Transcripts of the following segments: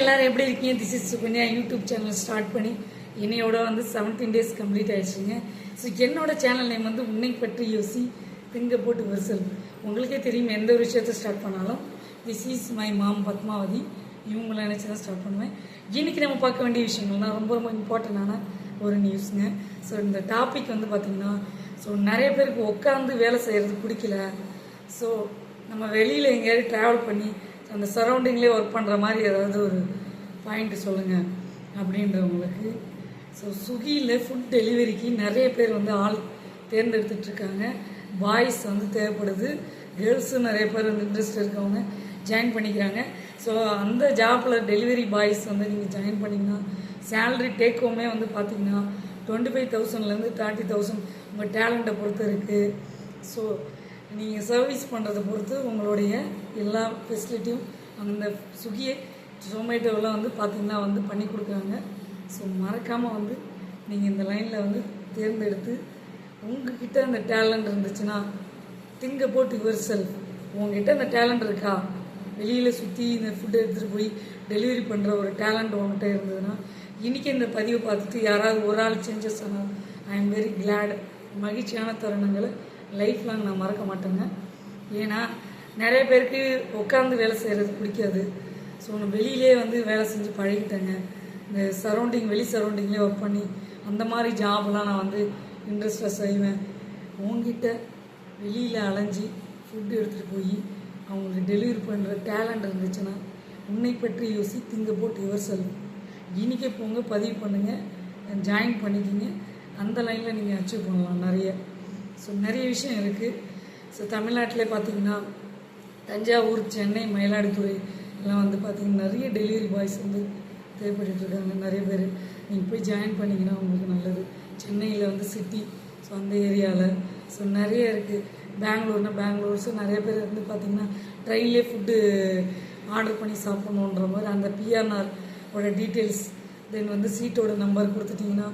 எல்லாரும் எப்படி இருக்கீங்க? This is Sukanya YouTube channel start பண்ணி என்னையோட வந்து செவன்டீன் டேஸ் கம்ப்ளீட் ஆயிடுச்சுங்க. ஸோ என்னோட சேனல் நேம் வந்து உன்னை பற்றி யோசி திங்க போட்டு விரிசல். உங்களுக்கே தெரியும் எந்த ஒரு விஷயத்த ஸ்டார்ட் பண்ணாலும் this is my mom Padmavathi. இவங்கள நினச்சி தான் ஸ்டார்ட் பண்ணுவேன். இன்னைக்கு நம்ம பார்க்க வேண்டிய விஷயங்கள்னா ரொம்ப ரொம்ப இம்பார்ட்டண்டான ஒரு நியூஸுங்க ஸோ இந்த டாபிக் வந்து பார்த்திங்கன்னா ஸோ நிறைய பேருக்கு உட்காந்து வேலை செய்கிறது பிடிக்கல. ஸோ நம்ம வெளியில் எங்கேயாவது ட்ராவல் பண்ணி அந்த சரௌண்டிங்லேயே ஒர்க் பண்ணுற மாதிரி ஏதாவது ஒரு பாயிண்ட் சொல்லுங்கள் அப்படின்றவங்களுக்கு. ஸோ ஸ்விக்கியில் ஃபுட் டெலிவரிக்கு நிறைய பேர் வந்து ஆள் தேர்ந்தெடுத்துட்ருக்காங்க பாய்ஸ் வந்து தேவைப்படுது. கேர்ள்ஸும் நிறைய பேர் வந்து இன்ட்ரெஸ்ட் இருக்கவங்க ஜாயின் பண்ணிக்கிறாங்க. ஸோ அந்த ஜாப்பில் டெலிவரி பாய்ஸ் வந்து நீங்கள் ஜாயின் பண்ணிங்கன்னா சேலரி டேக் ஹோமே வந்து பார்த்தீங்கன்னா டுவெண்ட்டி ஃபைவ் தௌசண்ட்லேருந்து தேர்ட்டி தௌசண்ட் உங்கள் டேலண்ட்டை பொறுத்து இருக்குது ஸோ நீங்கள் சர்வீஸ் பண்ணுறதை பொறுத்து உங்களுடைய எல்லா ஃபெசிலிட்டியும் அந்த சுகியை ஜொமேட்டோவெலாம் வந்து பார்த்திங்கன்னா வந்து பண்ணி கொடுக்குறாங்க. ஸோ மறக்காமல் வந்து நீங்கள் இந்த லைனில் வந்து தேர்ந்தெடுத்து உங்ககிட்ட அந்த டேலண்ட் இருந்துச்சுன்னா திங்க போட்டு யுவர் செல்ஃப் உங்ககிட்ட அந்த டேலண்ட் இருக்கா? வெளியில் சுற்றி இந்த ஃபுட் எடுத்துகிட்டு போய் டெலிவரி பண்ணுற ஒரு டேலண்ட் உங்ககிட்ட இருந்ததுன்னா இன்றைக்கி இந்த பதிவை பார்த்துட்டு யாராவது ஒரு ஆள் சேஞ்சஸ் ஆனால் ஐ எம் வெரி கிளாட் மகிழ்ச்சியான தருணங்களை லைஃப் லாங் நான் மறக்க மாட்டேங்க. ஏன்னா நிறைய பேருக்கு உட்காந்து வேலை செய்கிறது பிடிக்காது. ஸோ நான் வெளியிலே வந்து வேலை செஞ்சு பழகிட்டேங்க. இந்த சரௌண்டிங் வெளி சரௌண்டிங்லேயே ஒர்க் பண்ணி அந்த மாதிரி ஜாப்லாம் நான் வந்து இன்ட்ரெஸ்டில் செய்வேன். உங்ககிட்ட வெளியில் அலைஞ்சி ஃபுட்டு எடுத்துகிட்டு போய் அவங்களுக்கு டெலிவரி பண்ணுற டேலண்ட் இருந்துச்சுன்னா உன்னை பற்றி யோசி திங்க போட்டு யுவர் செல்ஃப் இன்றைக்கே போங்க பதிவு பண்ணுங்கள் ஜாயின் பண்ணிக்கிங்க. அந்த லைனில் நீங்கள் அச்சீவ் பண்ணலாம் நிறைய. ஸோ நிறைய விஷயம் இருக்குது ஸோ தமிழ்நாட்டிலே பார்த்தீங்கன்னா தஞ்சாவூர் சென்னை மயிலாடுதுறை எல்லாம் வந்து பார்த்தீங்கன்னா நிறைய டெலிவரி பாய்ஸ் வந்து தேவைப்பட்டுட்டு இருக்காங்க நிறைய பேர். நீங்கள் போய் ஜாயின் பண்ணிங்கன்னா உங்களுக்கு நல்லது. சென்னையில் வந்து சிட்டி ஸோ அந்த ஏரியாவில் ஸோ நிறைய இருக்குது பெங்களூர்னா பெங்களூர். ஸோ நிறைய பேர் வந்து பார்த்திங்கன்னா ட்ரெயின்லேயே ஃபுட்டு ஆர்டர் பண்ணி சாப்பிட்ணுன்ற மாதிரி அந்த பிஆர்ஆர் ஓட டீட்டெயில்ஸ் தென் வந்து சீட்டோட நம்பர் கொடுத்துட்டிங்கன்னா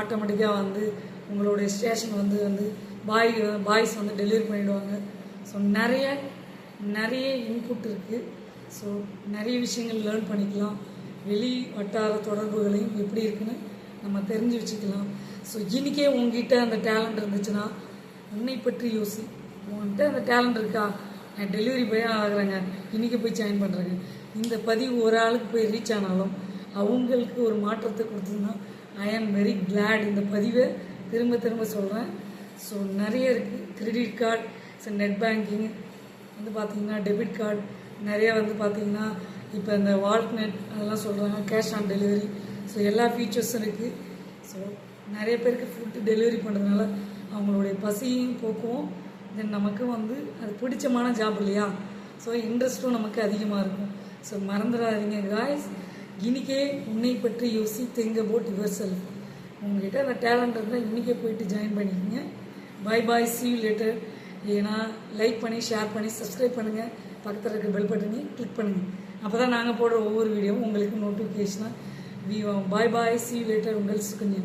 ஆட்டோமேட்டிக்காக வந்து உங்களுடைய ஸ்டேஷன் வந்து வந்து பாய் பாய்ஸ் வந்து டெலிவரி பண்ணிவிடுவாங்க ஸோ நிறைய நிறைய இன்புட் இருக்குது ஸோ நிறைய விஷயங்கள் லேர்ன் பண்ணிக்கலாம். வெளி வட்டார தொடர்புகளையும் எப்படி இருக்குன்னு நம்ம தெரிஞ்சு வச்சுக்கலாம். ஸோ இன்றைக்கே உங்ககிட்ட அந்த டேலண்ட் இருந்துச்சுன்னா உன்னை பற்றி யோசி. உங்கள்கிட்ட அந்த டேலண்ட் இருக்கா? நான் டெலிவரி போய் ஆகுறேங்க. இன்றைக்கி போய் ஜாயின் பண்ணுறேங்க இந்த பதிவு ஒரு ஆளுக்கு போய் ரீச் ஆனாலும் அவங்களுக்கு ஒரு மாற்றத்தை கொடுத்ததுன்னா ஐ ஆம் வெரி கிளாட் இந்த பதிவை திரும்ப திரும்ப சொல்கிறேன் ஸோ நிறைய இருக்குது credit card so net banking வந்து பார்த்திங்கன்னா டெபிட் கார்டு நிறைய வந்து பார்த்திங்கன்னா இப்போ இந்த வால்ட் நெட் அதெல்லாம் சொல்கிறாங்க கேஷ் ஆன் டெலிவரி ஸோ எல்லா ஃபீச்சர்ஸும் இருக்குது ஸோ நிறைய பேருக்கு ஃபுட்டு டெலிவரி பண்ணுறதுனால அவங்களுடைய பசியும் போக்குவோம் தென் நமக்கும் வந்து அது பிடிச்சமான ஜாப் இல்லையா? ஸோ இன்ட்ரெஸ்ட்டும் நமக்கு அதிகமாக இருக்கும். ஸோ மறந்துடாதீங்க காய்ஸ் இன்றைக்கே உன்னை பற்றி யோசி திங்க போட் யுவர் செல்ஃப் உங்ககிட்ட அந்த டேலண்ட் இருந்தால் இன்றைக்கே போயிட்டு ஜாயின் பண்ணிக்கோங்க. Bye bye see you later ஏன்னா லைக் பண்ணி ஷேர் பண்ணி சப்ஸ்கிரைப் பண்ணுங்கள் பக்கத்தில் இருக்க பெல் பட்டனையும் கிளிக் பண்ணுங்கள் அப்போ தான் நாங்கள் போடுற ஒவ்வொரு வீடியோவும் உங்களுக்கு நோட்டிஃபிகேஷனாக we bye bye see you later உங்கள் சுகன்யா.